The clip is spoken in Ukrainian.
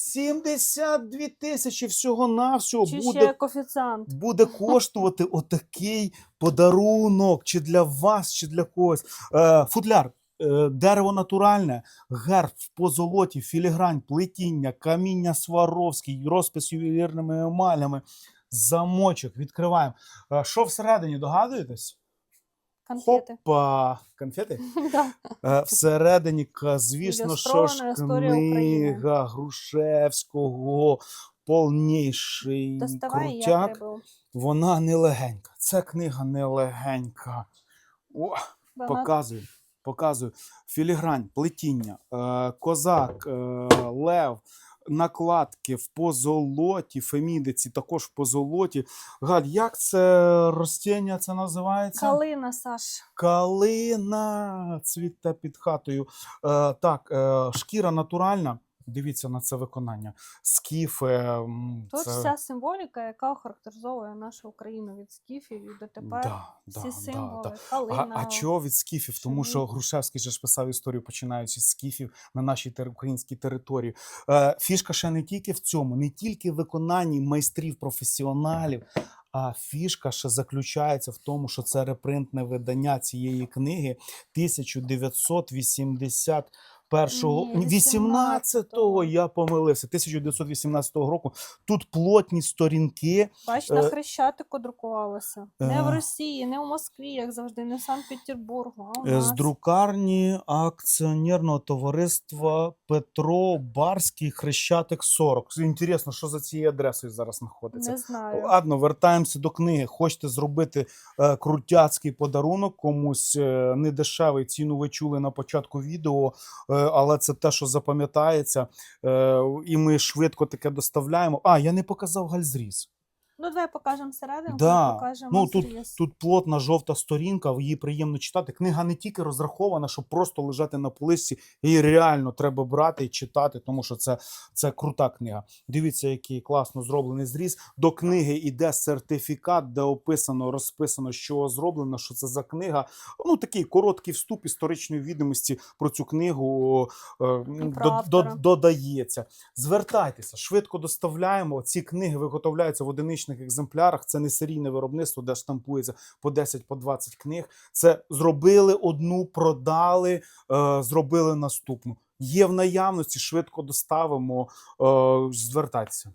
72 тисячі всього-навсього Чи буде ще коефіціант. буде коштувати отакий подарунок, чи для вас, чи для когось. Е, футляр. е, Дерево натуральне, герб в позолоті, філігрань, плетіння, каміння Сваровський, розпис ювелірними емалями, замочок. Відкриваємо. Е, Що всередині, догадуєтесь? Конфети. Хопа! Конфети? Да. Е, Всередині, звісно, що ж книга Грушевського, повніший Доставай, крутяк. Вона не легенька. Ця книга не легенька. О, Вона показую, показую. Філігрань, плетіння, е, козак, е, лев, накладки в позолоті, фемідиці також в позолоті. Галь, як це ростіння це називається? Калина, Саш. Калина цвіте під хатою. Е, так, е, шкіра натуральна. Дивіться на це виконання. Скіфи. м, Тут це... вся символіка, яка характеризовує нашу Україну від скіфів і дотепер. Да, Всі да, да, символи, да. калина. А, а чого від скіфів? Тому що. Грушевський же ж писав історію, починаючи з скіфів на нашій тер- українській території. Е, фішка ще не тільки в цьому, не тільки в виконанні майстрів професіоналів. А фішка ще заключається в тому, що це репринтне видання цієї книги 1981 Ні, 18-го, я помилився. 1918 року. Тут плотні сторінки. Бач, на е, хрещатику друкувалося. Не в е, Росії, не в Москві, як завжди, не в Санкт-Петербургу, а у Е, нас. З друкарні акціонерного товариства Петро Барський Хрещатик 40. Інтересно, що за цією адресою зараз знаходиться. Не знаю. Ладно, вертаємося до книги. Хочете зробити е, крутяцький подарунок комусь е, недешевий. Ціну ви чули на початку відео, е, але це те, що запам'ятається, е, і ми швидко таке доставляємо. А, я не показав гальзріз. Ну, давай покажемо середину, Да. покажемо Ну, тут, тут плотна жовта сторінка, її приємно читати. Книга не тільки розрахована, щоб просто лежати на полисці, її реально треба брати і читати, тому що це, це крута книга. Дивіться, який класно зроблений зріз. До книги йде сертифікат, де описано, розписано, що зроблено, що це за книга. Ну, такий короткий вступ історичної відомості про цю книгу е, до- до- додається. Звертайтеся, швидко доставляємо. Ці книги виготовляються в одиничних екземплярах. Це не серійне виробництво, де штампується по 10 по 20 книг. Це зробили одну, продали, е, зробили наступну. Є в наявності, швидко доставимо. Е, звертайтеся.